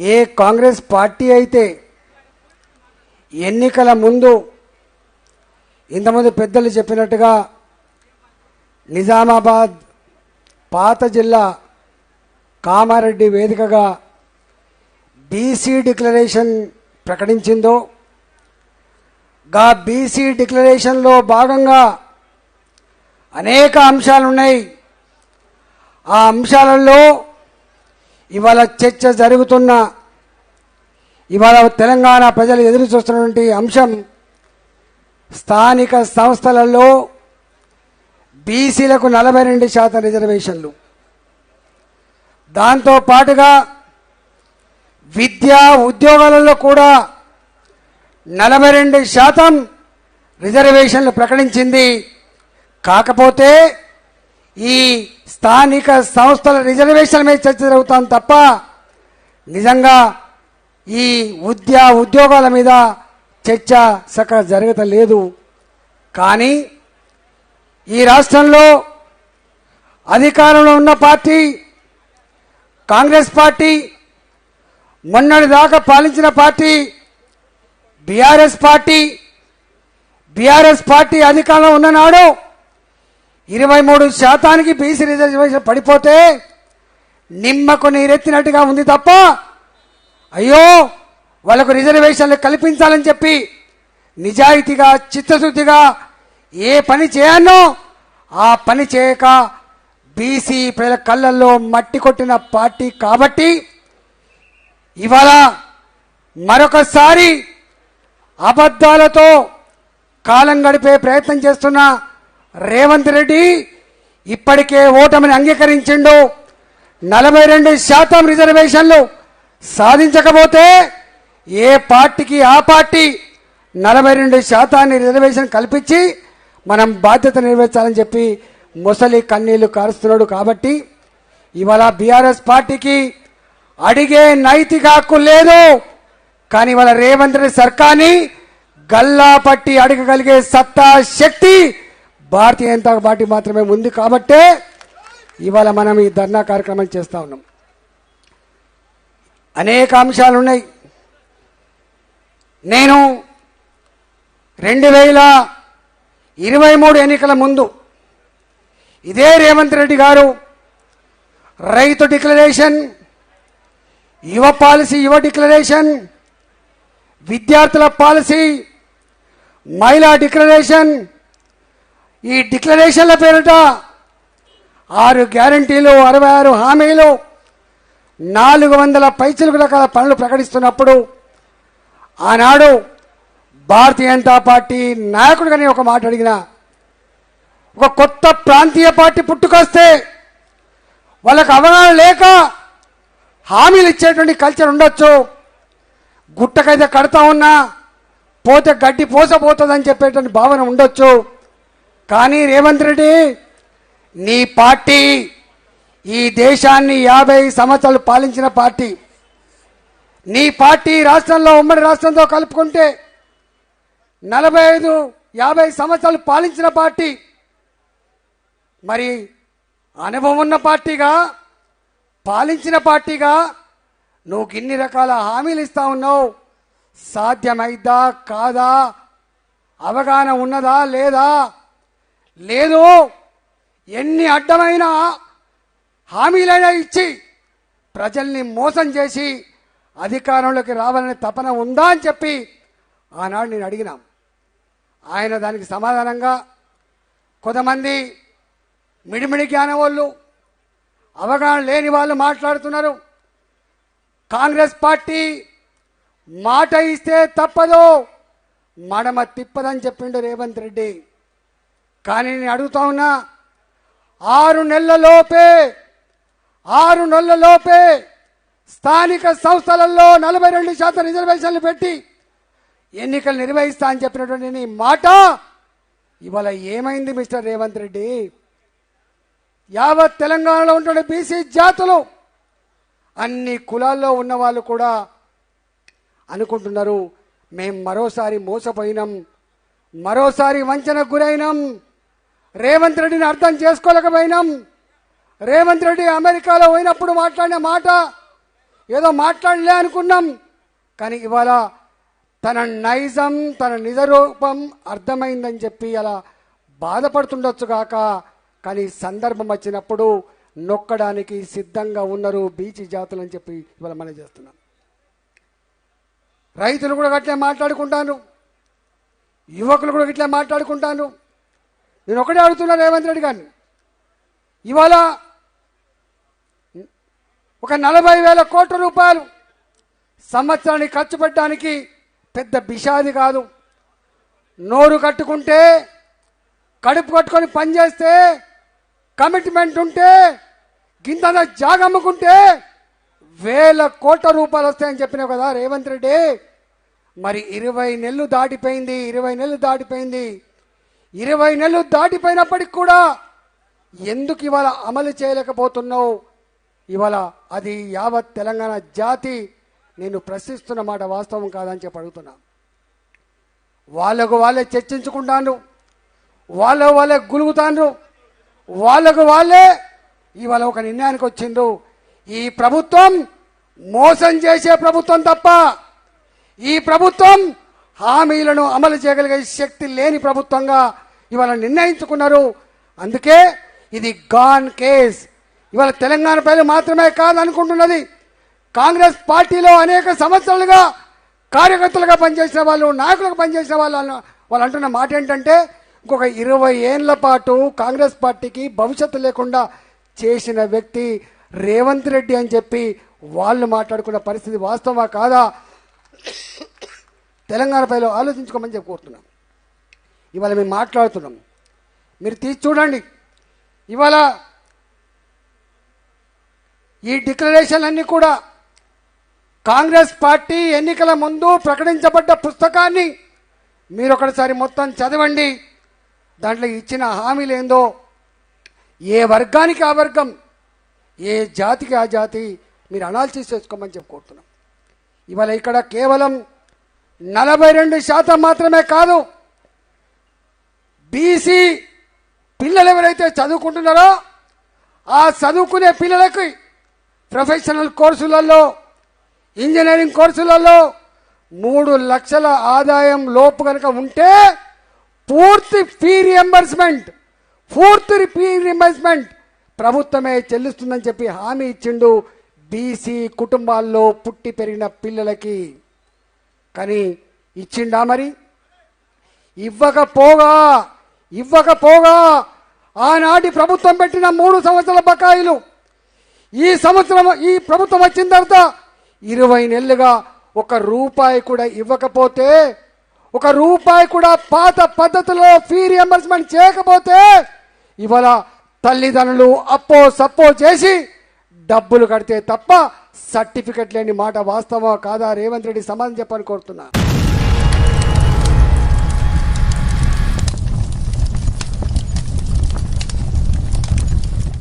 ఏ Congress party అయితే ఎన్నికల ముందు ఇంతమంది పెద్దలు చెప్పినట్టుగా నిజామాబాద్ పాత జిల్లా కామారెడ్డి వేదికగా బీసీ డిక్లరేషన్ ప్రకటించిందో గా బీసీ డిక్లరేషన్లో భాగంగా అనేక అంశాలు ఉన్నాయి ఆ అంశాలలో ఇవాళ చర్చ జరుగుతున్న ఇవాళ తెలంగాణ ప్రజలు ఎదురు చూస్తున్నటువంటి అంశం స్థానిక సంస్థలలో బీసీలకు నలభై రెండు శాతం రిజర్వేషన్లు. దాంతో పాటుగా విద్యా ఉద్యోగాలలో కూడా నలభై రెండు శాతం రిజర్వేషన్లు ప్రకటించింది. కాకపోతే ఈ స్థానిక సంస్థల రిజర్వేషన్ మీద చర్చ జరుగుతాం తప్ప నిజంగా ఈ ఉద్యా ఉద్యోగాల మీద చర్చ సక జరగటలేదు కానీ ఈ రాష్ట్రంలో అధికారంలో ఉన్న పార్టీ కాంగ్రెస్ పార్టీ మొన్నటి దాకా పాలించిన party BRS party BRS party అధికారంలో ఉన్ననాడు ఇరవై మూడు శాతానికి బీసీ రిజర్వేషన్ పడిపోతే నిమ్మకు నీరెత్తినట్టుగా ఉంది తప్ప అయ్యో వాళ్ళకు రిజర్వేషన్లు కల్పించాలని చెప్పి నిజాయితీగా చిత్తశుద్ధిగా ఏ పని చేయనో ఆ పని చేయక బీసీ ప్రజల కళ్ళల్లో మట్టి కొట్టిన పార్టీ కాబట్టి ఇవాళ మరొకసారి అబద్ధాలతో కాలం గడిపే ప్రయత్నం చేస్తున్న రేవంత్ రెడ్డి ఇప్పటికే ఓటమిని అంగీకరించిండు. నలభై రెండు శాతం రిజర్వేషన్లు సాధించకపోతే ఏ పార్టీకి ఆ పార్టీ నలభై రెండు శాతాన్ని రిజర్వేషన్ కల్పించి మనం బాధ్యత నెరవేర్చాలని చెప్పి ముసలి కన్నీళ్ళు కారుస్తున్నాడు కాబట్టి ఇవాళ బీఆర్ఎస్ పార్టీకి అడిగే నైతిక హక్కు లేదు. కానీ ఇవాళ రేవంత్ రెడ్డి సర్కార్ని గల్లా పట్టి అడగగలిగే సత్తా శక్తి భారతీయ జనతా పార్టీ మాత్రమే ఉంది కాబట్టే ఇవాళ మనం ఈ ధర్నా కార్యక్రమం చేస్తా ఉన్నాం. అనేక అంశాలు ఉన్నాయి. నేను రెండు వేల ఇరవై మూడు ఎన్నికల ముందు ఇదే రేవంత్ రెడ్డి గారు రైతు డిక్లరేషన్ యువ పాలసీ యువ డిక్లరేషన్ విద్యార్థుల పాలసీ మహిళా డిక్లరేషన్ ఈ డిక్లరేషన్ల పేరిట ఆరు గ్యారంటీలు అరవై ఆరు హామీలు నాలుగు వందల పైచులకు రకాల పనులు ప్రకటిస్తున్నప్పుడు ఆనాడు భారతీయ జనతా పార్టీ నాయకుడిగానే ఒక మాట అడిగిన ఒక కొత్త ప్రాంతీయ పార్టీ పుట్టుకొస్తే వాళ్ళకు అవగాహన లేక హామీలు ఇచ్చేటువంటి కల్చర్ ఉండొచ్చు గుట్టకైతే కడతా ఉన్నా పోతే గడ్డి పోసపోతుందని చెప్పేటువంటి భావన ఉండొచ్చు. కానీ రేవంత్ రెడ్డి నీ పార్టీ ఈ దేశాన్ని యాభై సంవత్సరాలు పాలించిన పార్టీ. నీ పార్టీ రాష్ట్రంలో ఉమ్మడి రాష్ట్రంతో కలుపుకుంటే నలభై ఐదు యాభై సంవత్సరాలు పాలించిన పార్టీ. మరి అనుభవం ఉన్న పార్టీగా పాలించిన పార్టీగా నువ్వు ఇన్ని రకాల హామీలు ఇస్తా ఉన్నావు. సాధ్యమైద్దా కాదా? అవగాహన ఉన్నదా లేదా? లేదు. ఎన్ని అడ్డమైన హామీలైనా ఇచ్చి ప్రజల్ని మోసం చేసి అధికారంలోకి రావాలనే తపన ఉందా అని చెప్పి ఆనాడు నేను అడిగినాం. ఆయన దానికి సమాధానంగా కొంతమంది మిడిమిడి జ్ఞానం వాళ్ళు అవగాహన లేని వాళ్ళు మాట్లాడుతున్నారు. కాంగ్రెస్ పార్టీ మాట ఇస్తే తప్పదు మడమ తిప్పదని చెప్పిండు రేవంత్ రెడ్డి. కానీ నేను అడుగుతా ఉన్నా ఆరు నెలలలోపే ఆరు నెలలలోపే స్థానిక సంస్థలలో నలభై రెండు శాతం రిజర్వేషన్లు పెట్టి ఎన్నికలు నిర్వహిస్తా అని చెప్పినటువంటి నీ మాట ఇవాళ ఏమైంది మిస్టర్ రేవంత్ రెడ్డి? యావత్ తెలంగాణలో ఉంటున్న బీసీ జాతులు అన్ని కులాల్లో ఉన్న వాళ్ళు కూడా అనుకుంటున్నారు మేం మరోసారి మోసపోయినాం మరోసారి వంచనకు గురైనాం రేవంత్ రెడ్డిని అర్థం చేసుకోలేకపోయినాం. రేవంత్ రెడ్డి అమెరికాలో పోయినప్పుడు మాట్లాడిన మాట ఏదో మాట్లాడలే అనుకున్నాం. కానీ ఇవాళ తన నైజం తన నిజరూపం అర్థమైందని చెప్పి అలా బాధపడుతుండొచ్చు కాక కానీ సందర్భం వచ్చినప్పుడు నొక్కడానికి సిద్ధంగా ఉన్నారు బీచి జాతులు అని చెప్పి ఇవాళ మనం చేస్తున్నాం. రైతులు కూడా అట్లే మాట్లాడుకుంటాను యువకులు కూడా ఇట్లా మాట్లాడుకుంటాను నేను ఒకటే అడుగుతున్నా రేవంత్ రెడ్డి గారిని. ఇవాళ ఒక నలభై వేల కోట్ల రూపాయలు సంవత్సరానికి ఖర్చు పెట్టడానికి పెద్ద బిషాది కాదు. నోరు కట్టుకుంటే కడుపు కట్టుకొని పనిచేస్తే కమిట్మెంట్ ఉంటే గింత జాగమ్ముకుంటే వేల కోట్ల రూపాయలు వస్తాయని చెప్పినావు కదా రేవంత్ రెడ్డి. మరి ఇరవై నెలలు దాటిపోయింది ఇరవై నెలలు దాటిపోయింది. ఇరవై నెలలు దాటిపోయినప్పటికి కూడా ఎందుకు ఇవాళ అమలు చేయలేకపోతున్నావు? ఇవాళ అది యావత్ తెలంగాణ జాతి నేను ప్రశ్నిస్తున్న మాట వాస్తవం కాదని చెప్పి అడుగుతున్నా. వాళ్ళకు వాళ్ళే చర్చించుకుంటాను వాళ్ళ వాళ్ళే గులుగుతాండ్రు. వాళ్ళకు వాళ్ళే ఇవాళ ఒక నిర్ణయానికి వచ్చిండ్రు. ఈ ప్రభుత్వం మోసం చేసే ప్రభుత్వం తప్ప ఈ ప్రభుత్వం హామీలను అమలు చేయగలిగే శక్తి లేని ప్రభుత్వంగా ఇవాళ నిర్ణయించుకున్నారు. అందుకే ఇది గాన్ కేస్ ఇవాళ తెలంగాణ ప్రజలు మాత్రమే కాదనుకుంటున్నది. కాంగ్రెస్ పార్టీలో అనేక సంవత్సరాలుగా కార్యకర్తలుగా పనిచేసిన వాళ్ళు నాయకులుగా పనిచేసిన వాళ్ళు వాళ్ళు అంటున్న మాట ఏంటంటే ఇంకొక ఇరవై ఏళ్ళ పాటు కాంగ్రెస్ పార్టీకి భవిష్యత్తు లేకుండా చేసిన వ్యక్తి రేవంత్ రెడ్డి అని చెప్పి వాళ్ళు మాట్లాడుకున్న పరిస్థితి వాస్తవా కాదా? తెలంగాణపైలో ఆలోచించుకోమని చెప్పుకుంటున్నాం ఇవాళ మేము మాట్లాడుతున్నాం. మీరు తీసి చూడండి. ఇవాళ ఈ డిక్లరేషన్లన్నీ కూడా కాంగ్రెస్ పార్టీ ఎన్నికల ముందు ప్రకటించబడ్డ పుస్తకాన్ని మీరు ఒకటిసారి మొత్తం చదవండి. దాంట్లో ఇచ్చిన హామీలు ఏందో ఏ వర్గానికి ఆ వర్గం ఏ జాతికి ఆ జాతి మీరు అనాలిసిస్ చేసుకోమని చెప్పుకుంటున్నాం కోరుతున్నాం. ఇవాళ ఇక్కడ కేవలం నలభై రెండు శాతం మాత్రమే కాదు. బీసీ పిల్లలు ఎవరైతే చదువుకుంటున్నారో ఆ చదువుకునే పిల్లలకి ప్రొఫెషనల్ కోర్సులలో ఇంజనీరింగ్ కోర్సులలో మూడు లక్షల ఆదాయం లోపు కనుక ఉంటే పూర్తి ఫీ రియంబర్స్మెంట్ పూర్తి ఫీ రియంబర్స్మెంట్ ప్రభుత్వమే చెల్లిస్తుందని చెప్పి హామీ ఇచ్చిండు బీసీ కుటుంబాల్లో పుట్టి పెరిగిన పిల్లలకి. కానీ ఇచ్చిండా మరి? ఇవ్వకపోగా ఇవ్వకపోగా ఆనాటి ప్రభుత్వం పెట్టిన మూడు సంవత్సరాల బకాయిలు. ఈ సంవత్సరం ఈ ప్రభుత్వం వచ్చిన తర్వాత ఇరవై నెలలుగా ఒక రూపాయి కూడా ఇవ్వకపోతే ఒక రూపాయి కూడా పాత పద్ధతిలో ఫీ రియంబర్స్మెంట్ చేయకపోతే ఇవాళ తల్లిదండ్రులు అప్పో సప్పో చేసి డబ్బులు కడితే తప్ప సర్టిఫికెట్ లేని మాట వాస్తవా కాదా? రేవంత్ రెడ్డి సమాధానం చెప్పని కోరుతున్నా.